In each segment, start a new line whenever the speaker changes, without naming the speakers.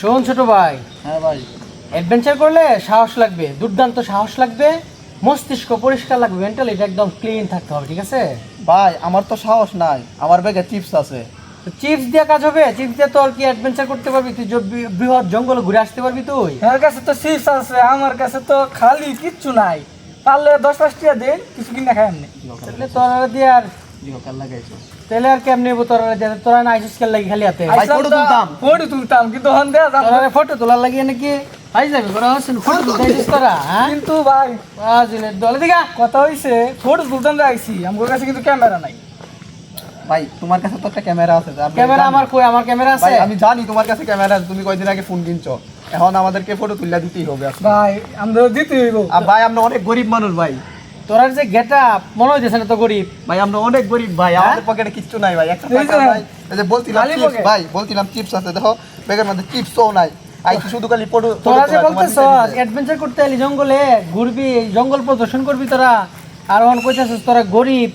শোন ছোট ভাই
হ্যাঁ ভাই।
অ্যাডভেঞ্চার করলে সাহস লাগবে দুর্দান্ত সাহস লাগবে মস্তিষ্ক পরিষ্কার লাগবে মেন্টালিটি একদম ক্লিন থাকতে হবে ঠিক আছে?
ভাই আমার তো সাহস নাই আমার ব্যাগে চিপস আছে।
চিপস দিয়ে কাজ হবে চিপস দিয়ে তোর কি অ্যাডভেঞ্চার করতে পারবি তুই বৃহৎ জঙ্গল ঘুরে আসতে পারবি তুই।
আমার কাছে তো চিপস আছে আমার কাছে তো খালি কিচ্ছু নাই। পারলে দশ পাঁচ টাকা দিন কিছু কিনে খাই এমনি
তাহলে তোরা দিয়ে আর তাহলে আর কেমনি নেব তোরা? তোরা না আইসিস খেল লাগি খালি হাতে?
ফটো তুলতাম।
ফটো তুলতাম কিন্তু হন দেয়া যাবে
ফটো তোলার লাগিয়ে নাকি? আই যাবে করা হচ্ছে ফটো তোরা হ্যাঁ?
কিন্তু ভাই।
আজিলে দলে। দিগা
কথা হইছে ফটো তুলতাম যাইছি আমার কাছে কিন্তু ক্যামেরা নাই।
ভাই তোমার কাছে তো একটা ক্যামেরা আছে আপনি
ক্যামেরা
জানেন।
আমার কই? আমার ক্যামেরা আছে?
আমি জানি তোমার কাছে ক্যামেরা আছে তুমি কয়দিন আগে ফোন কিনছো। এখন আমাদেরকে ফটো তুলে দিতেই হবে
ভাই আমরা দিতে হইব।
ভাই আমরা অনেক গরিব মানুষ ভাই।
তোরা যে গেট মনে হইতেছে না তো গরিব
ভাই আমরা অনেক গরিব ভাই
হ্যাঁ?
আমাদের পকেটে কিচ্ছু নাই ভাই একটা টাকা
যে-
নাই এই যে বলছিলাম চিপস ভাই বলছিলাম চিপস আছে দেখো ব্যাগের মধ্যে চিপসও নাই আইছি শুধু খালি ফটো
তোরা যে বলতেছ অ্যাডভেঞ্চার করতে এলি জঙ্গলে ঘুরবি জঙ্গল প্রদর্শন করবি তোরা আর অন কইতাছিস তোরা গরিব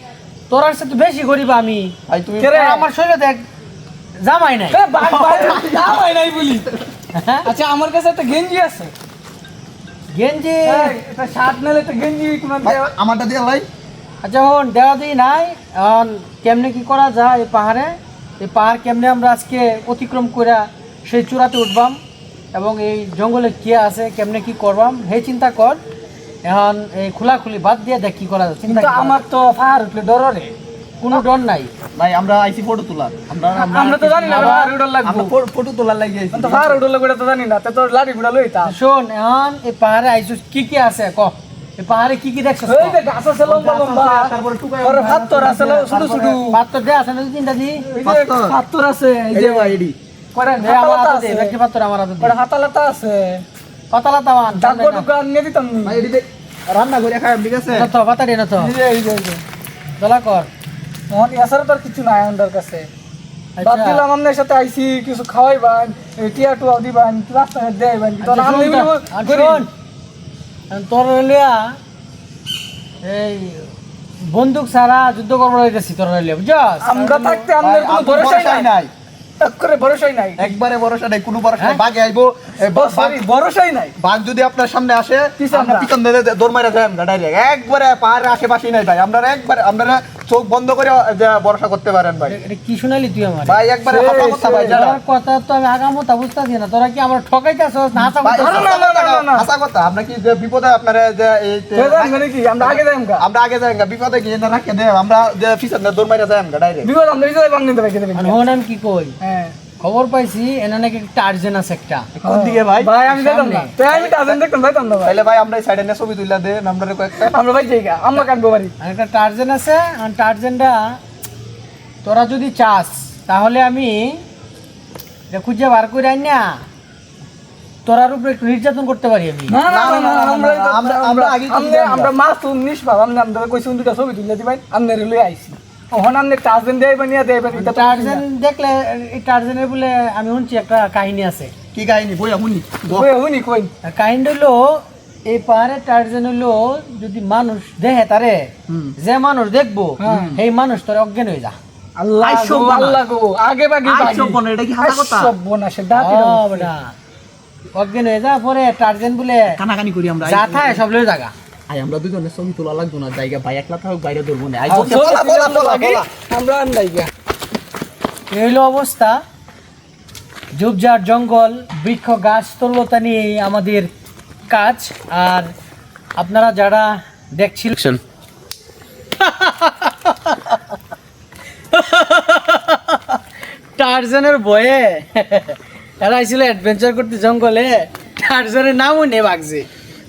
তোরার সাথে তো বেশি গরিব আমি
ভাই তুমি
আমার শরীরে দেখ জামাই নাই
ভাই নাই বলি
হ্যাঁ?
আচ্ছা আমার কাছে একটা গেঞ্জি আছে
গেঞ্জি?
একটা শার্ট নালে একটা গেঞ্জি
আমারটা দিয়ে
আচ্ছা হন দেওয়া দিই নাই এখন কেমনে কি করা যায় এই পাহাড়ে? এই পাহাড় কেমনে আমরা আজকে অতিক্রম করে সেই চূড়াতে উঠবাম এবং এই জঙ্গলে কি আছে কেমনে কি করবাম সেই চিন্তা কর। এখন এই খোলাখুলি বাদ দিয়ে দেখ কি করা যায় চিন্তা
কিন্তু আমার তো পাহাড় উঠলে ডরে।
কোনো ডর নাই।
ভাই আমরা আইছি ফটো তোলার। আমরা
আমরা তো জানি না পাহাড় উঠার লাগবো।
আমরা ফটো তোলার আইছি।
তো পাহাড় উঠলে করে তো জানি না তে লাঠি গুড়া লইতা
শোন এখন এই পাহাড়ে কি কি আছে ক? এই পাহাড়ে কি কি দেখছিস
এই যে গাছ আছে লম্বা লম্বা।
তারপরে টুকাই
পরে ভাত্তর আছে ছোট ছোট
পাত্র দে আছে না তিনটা দি?
পাত্তর।
আছে এই যে
ভাই এডি
করে
দে আমার
হাতে
দে
আছে।
ব্যক্তি পাত্র আমার হাতে দে।
করে হাতা লাতা আছে
তামান
ডাকবো দোকান নিয়ে দিতাম।
ভাই এডিতে রান্না করে খাই ঠিক আছে?
না তো পাতাড়ি না তো।
এই যে এই যে।
দলা কর।
মোহন এছাড়া তো আর কিছু নাই আমাদের কাছে।
আচ্ছা।
বাদ দিলাম আপনার সাথে আইসি কিছু খাওয়াইবান এই টিয়া টুয়া দিবান রাস্তায় দেয়বান
আচ্ছা, এখন তোর লিয়া এই বন্দুক ছাড়া যুদ্ধ করব হইতেছি তোর লিয়া
আমরা থাকতে আমাদের কোনো ভরসাই নাই।
নাই। একবারে ভরসা নাই কোনো ভরসা নাই।
হ্যাঁ?
আইবো
সরি
বাঘ-
ভরসাই নাই।
বাঘ যদি আপনার সামনে আসে
পিছন
আমরা
না।
দিয়ে দিয়ে দৌড় মারা যাই আমরা ডাইরেক্ট একবারে পাহাড়ের আশেপাশেই নাই ভাই আমরা একবারে আমরা চোখ বন্ধ করে ভরসা করতে পারেন ভাই।
এটা কি শুনালি তুই আমার?
ভাই একবার কথা কথা ভাই
সেই,
কথা তো আমি আগামো তা বুঝতেছি না। তোরা কি আমার ঠকাইতেছস না হাসা কথা
না, না, না, না।
হাসা কথা আমরা কি যে বিপদে আপনারা যে এই যে-
মানে কি আমরা আগে যাইমগা
আমরা আগে যাই গা, বিপদে গিয়ে না রাখে দে আমরা যে ফিসার না দৌড় মারা যাই আমরা ডাইরেক্ট।
বিপদ আমরা বিপদে বাংলাদেশ
থেকে আমি আমি কি কই?
হ্যাঁ।
খবর পাইছি এনা নাকি একটা আর্জেন আছে একটা।
কোন দিকে ভাই?
ভাই আমি দেখতাম না। তাই আমি টাজেন দেখতাম যাইতাম না ভাই।
তাহলে ভাই আমরা এই সাইডে নিয়ে ছবি তুলে দে আমরা কয়েকটা।
আমরা ভাই যাই গা আমরা কাটবো বাড়ি।
আর একটা টার্জেন আছে আর টার্জেনটা তোরা যদি চাস তাহলে আমি এটা খুঁজে বার করে আই না তোরার উপরে একটু নির্যাতন করতে পারি আমি।
না না না, না আমরা
আমরা- আমরা আগে কি
আমরা
না?
তুল নিস পাব আমরা কইছি দুটা ছবি তুলে দিবাই আমরা রেলওয়ে আইছি বানিয়া বানি
টার্জেন দেখলে বলে আমি শুনছি একটা কাহিনী আছে।
কি কাহিনী? বই শুনি।
কই হুনি কই?
কাহিনী হলো এই পাহাড়ে টার্জেন হলো যদি মানুষ দেখে তারে যে মানুষ দেখব
হ্যাঁ।
সেই মানুষ তোর অজ্ঞান হয়ে যা।
আল্লাহ গো আগে বাগে
এটা কি হাসা কথা?
বনাসে দাঁতি
ও অজ্ঞান হয়ে যা পরে টার্জেন বলে
কানাকানি করি আমরা।
যা থাকে সব লয়ে জায়গা
আই আমরা দুজনে ছবি তোলা লাগতো না জায়গা ভাই একলা থাকুক বাইরে ধরবো না।
আমরা
এই হলো অবস্থা। ঝুপঝাড় জঙ্গল বৃক্ষ গাছ তল্লতা নিয়ে আমাদের কাজ। আর আপনারা যারা দেখছিলেন টার্জনের বয়ে। এরা ছিল অ্যাডভেঞ্চার করতে জঙ্গলে। টার্জনের নামও নে বাগছে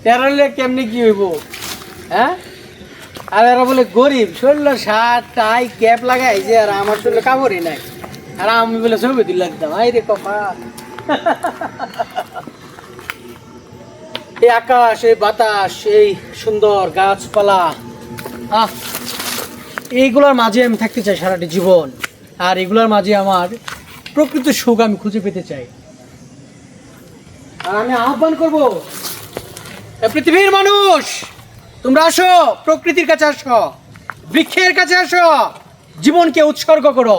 তেরা কেমনি কি হইব? হ্যাঁ? আর এরা বলে গরিব শরীর শার্ট টাই, ক্যাপ লাগাই যে, আর আমার শরীরে কাপড়ই নাই। আর আমি বলে ছবি তুলে লাগতাম আই রে কপাল। এই আকাশ, এই বাতাস, এই সুন্দর গাছপালা, আহ! এইগুলোর মাঝে আমি থাকতে চাই সারাটি জীবন, আর এগুলোর মাঝে আমার প্রকৃত সুখ আমি খুঁজে পেতে চাই। আর আমি আহ্বান করব পৃথিবীর মানুষ, তোমরা আসো, প্রকৃতির কাছে আসো, বৃক্ষের কাছে আসো, জীবনকে উৎসর্গ করো,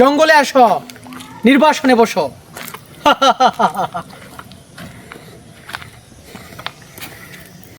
জঙ্গলে আসো, নির্বাসনে বসো।